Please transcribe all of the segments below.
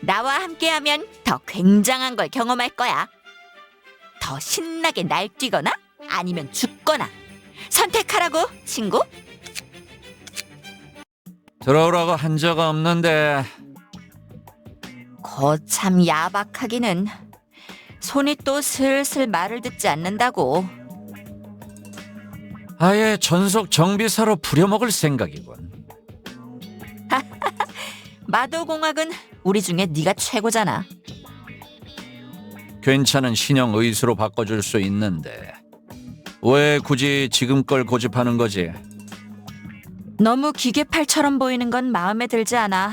나와 함께하면 더 굉장한 걸 경험할 거야. 더 신나게 날뛰거나 아니면 죽거나 선택하라고, 친구. 들어오라고 한 적 없는데 거참 야박하기는 손이 또 슬슬 말을 듣지 않는다고. 아예 전속 정비사로 부려먹을 생각이군. 마도공학은 우리 중에 네가 최고잖아. 괜찮은 신형 의수로 바꿔줄 수 있는데 왜 굳이 지금 걸 고집하는 거지? 너무 기계팔처럼 보이는 건 마음에 들지 않아.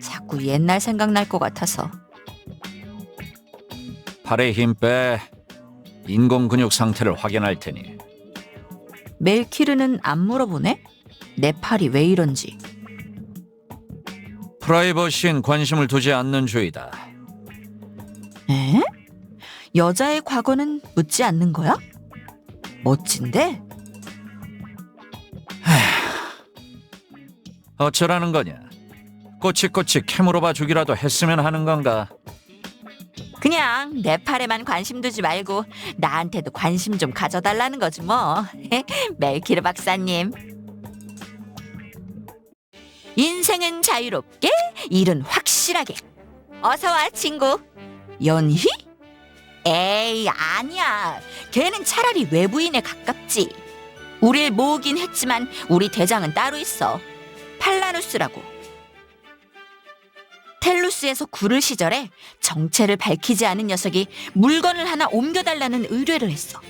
자꾸 옛날 생각날 것 같아서. 팔에 힘 빼. 인공 근육 상태를 확인할 테니. 멜키르는 안 물어보네? 내 팔이 왜 이런지. 프라이버시엔 관심을 두지 않는 주의다. 에? 여자의 과거는 묻지 않는 거야? 멋진데? 어쩌라는 거냐? 꼬치꼬치 캐물어봐 주기라도 했으면 하는 건가? 그냥 내 팔에만 관심 두지 말고 나한테도 관심 좀 가져달라는 거지 뭐. 멜키르 박사님. 인생은 자유롭게, 일은 확실하게. 어서 와, 친구. 연희? 에이, 아니야. 걔는 차라리 외부인에 가깝지. 우릴 모으긴 했지만 우리 대장은 따로 있어. 팔라누스라고. 텔루스에서 구를 시절에 정체를 밝히지 않은 녀석이 물건을 하나 옮겨달라는 의뢰를 했어.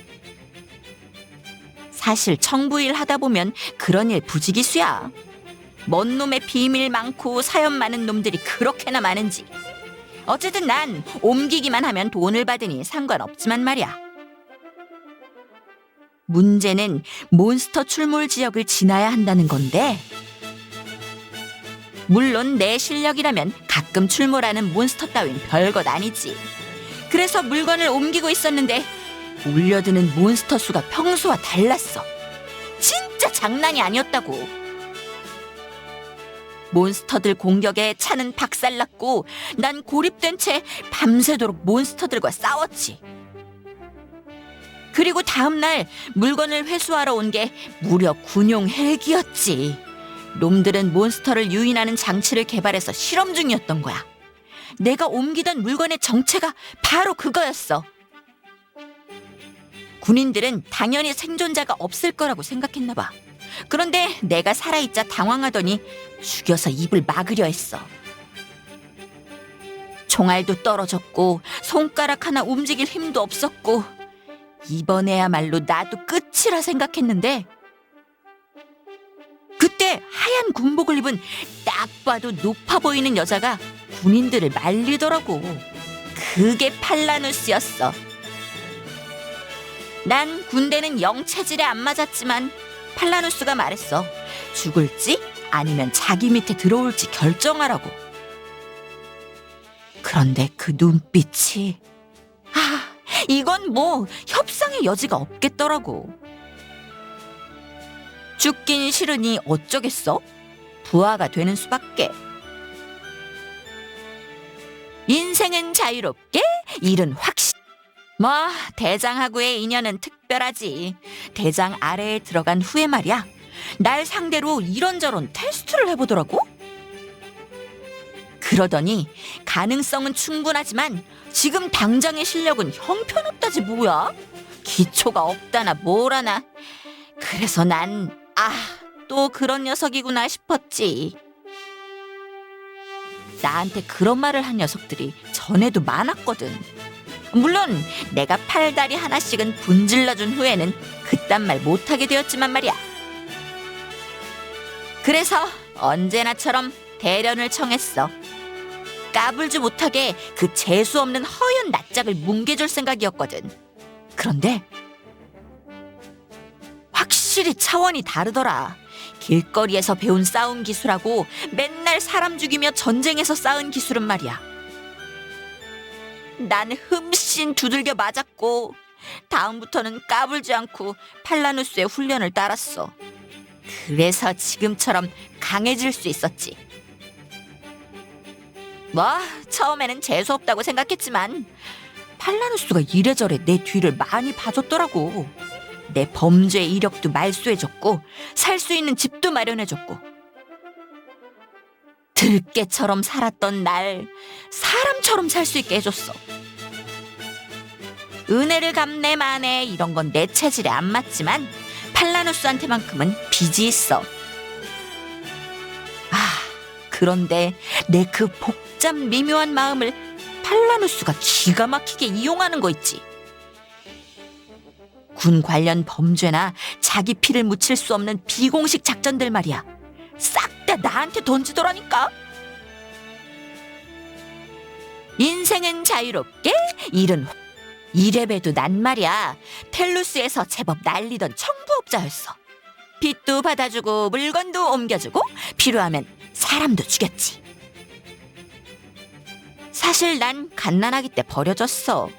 사실 청부일 하다 보면 그런 일 부지기수야. 먼 놈의 비밀 많고 사연 많은 놈들이 그렇게나 많은지. 어쨌든 난 옮기기만 하면 돈을 받으니 상관없지만 말이야. 문제는 몬스터 출몰 지역을 지나야 한다는 건데 물론 내 실력이라면 가끔 출몰하는 몬스터 따윈 별것 아니지. 그래서 물건을 옮기고 있었는데 몰려드는 몬스터 수가 평소와 달랐어. 진짜 장난이 아니었다고. 몬스터들 공격에 차는 박살났고 난 고립된 채 밤새도록 몬스터들과 싸웠지. 그리고 다음날 물건을 회수하러 온 게 무려 군용 헬기였지. 놈들은 몬스터를 유인하는 장치를 개발해서 실험 중이었던 거야. 내가 옮기던 물건의 정체가 바로 그거였어. 군인들은 당연히 생존자가 없을 거라고 생각했나 봐. 그런데 내가 살아있자 당황하더니 죽여서 입을 막으려 했어. 총알도 떨어졌고 손가락 하나 움직일 힘도 없었고 이번에야말로 나도 끝이라 생각했는데 그때 하얀 군복을 입은 딱 봐도 높아 보이는 여자가 군인들을 말리더라고. 그게 팔라누스였어. 난 군대는 영 체질에 안 맞았지만 팔라누스가 말했어. 죽을지 아니면 자기 밑에 들어올지 결정하라고. 그런데 그 눈빛이 아, 이건 뭐 협상의 여지가 없겠더라고. 죽긴 싫으니 어쩌겠어? 부하가 되는 수밖에. 인생은 자유롭게, 일은 확실. 뭐 대장하고의 인연은 특별하지. 대장 아래에 들어간 후에 말이야. 날 상대로 이런저런 테스트를 해보더라고. 그러더니 가능성은 충분하지만 지금 당장의 실력은 형편없다지 뭐야? 기초가 없다나 뭐라나. 그래서 난 아, 또 그런 녀석이구나 싶었지. 나한테 그런 말을 한 녀석들이 전에도 많았거든. 물론 내가 팔다리 하나씩은 분질러준 후에는 그딴 말 못하게 되었지만 말이야. 그래서 언제나처럼 대련을 청했어. 까불지 못하게 그 재수 없는 허연 낯짝을 뭉개줄 생각이었거든. 그런데 확실히 차원이 다르더라. 길거리에서 배운 싸움 기술하고 맨날 사람 죽이며 전쟁에서 쌓은 기술은 말이야. 난 흠씬 두들겨 맞았고 다음부터는 까불지 않고 팔라누스의 훈련을 따랐어. 그래서 지금처럼 강해질 수 있었지. 뭐 처음에는 재수 없다고 생각했지만 팔라누스가 이래저래 내 뒤를 많이 봐줬더라고. 내 범죄 이력도 말소해줬고 살 수 있는 집도 마련해줬고 들깨처럼 살았던 날 사람처럼 살 수 있게 해줬어. 은혜를 갚네 마네 이런 건 내 체질에 안 맞지만 팔라누스한테만큼은 빚이 있어. 아 그런데 내 그 복잡 미묘한 마음을 팔라누스가 기가 막히게 이용하는 거 있지. 군 관련 범죄나 자기 피를 묻힐 수 없는 비공식 작전들 말이야. 싹다 나한테 던지더라니까. 인생은 자유롭게 일은 호- 이래봬도 난 말이야 텔루스에서 제법 난리던 청부업자였어. 빚도 받아주고 물건도 옮겨주고 필요하면 사람도 죽였지. 사실 난 갓난아기 때 버려졌어.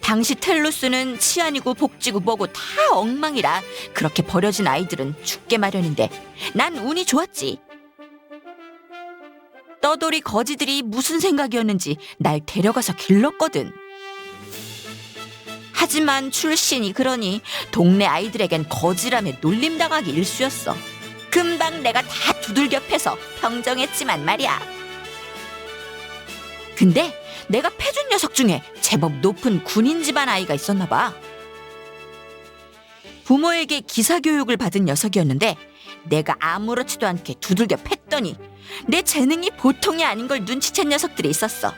당시 텔루스는 치안이고 복지고 뭐고 다 엉망이라 그렇게 버려진 아이들은 죽게 마련인데 난 운이 좋았지. 떠돌이 거지들이 무슨 생각이었는지 날 데려가서 길렀거든. 하지만 출신이 그러니 동네 아이들에겐 거지라며 놀림당하기 일쑤였어. 금방 내가 다 두들겨 패서 평정했지만 말이야. 근데 내가 패준 녀석 중에 제법 높은 군인 집안 아이가 있었나 봐. 부모에게 기사 교육을 받은 녀석이었는데 내가 아무렇지도 않게 두들겨 팼더니 내 재능이 보통이 아닌 걸 눈치챈 녀석들이 있었어.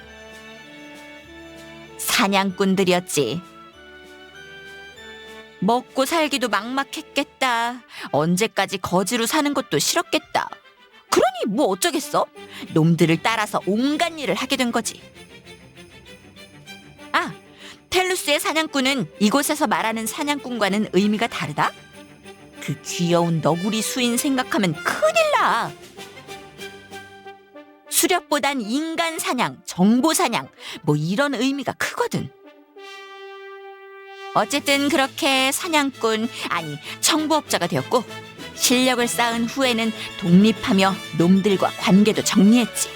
사냥꾼들이었지. 먹고 살기도 막막했겠다. 언제까지 거지로 사는 것도 싫었겠다. 그러니 뭐 어쩌겠어? 놈들을 따라서 온갖 일을 하게 된 거지. 아, 텔루스의 사냥꾼은 이곳에서 말하는 사냥꾼과는 의미가 다르다? 그 귀여운 너구리 수인 생각하면 큰일 나. 수렵보단 인간 사냥, 정보 사냥, 뭐 이런 의미가 크거든. 어쨌든 그렇게 사냥꾼, 아니, 청부업자가 되었고, 실력을 쌓은 후에는 독립하며 놈들과 관계도 정리했지.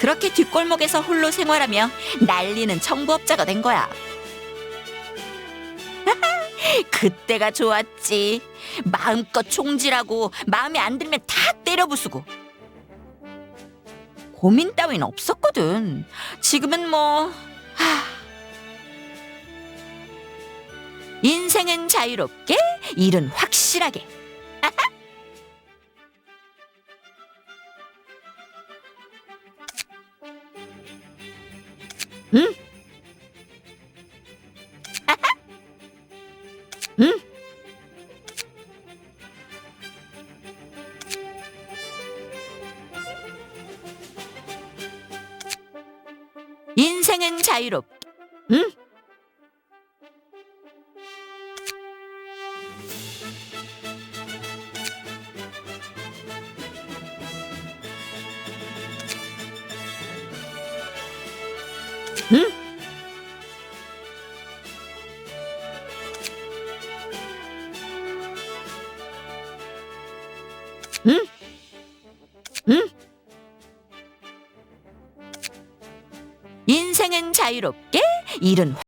그렇게 뒷골목에서 홀로 생활하며 난리는 청부업자가 된 거야. 그때가 좋았지. 마음껏 총질하고 마음에 안 들면 다 때려 부수고. 고민 따윈 없었거든. 지금은 뭐 하... 인생은 자유롭게, 일은 확실하게. 응? 응? 인생은 자유롭. 응? 응? 일은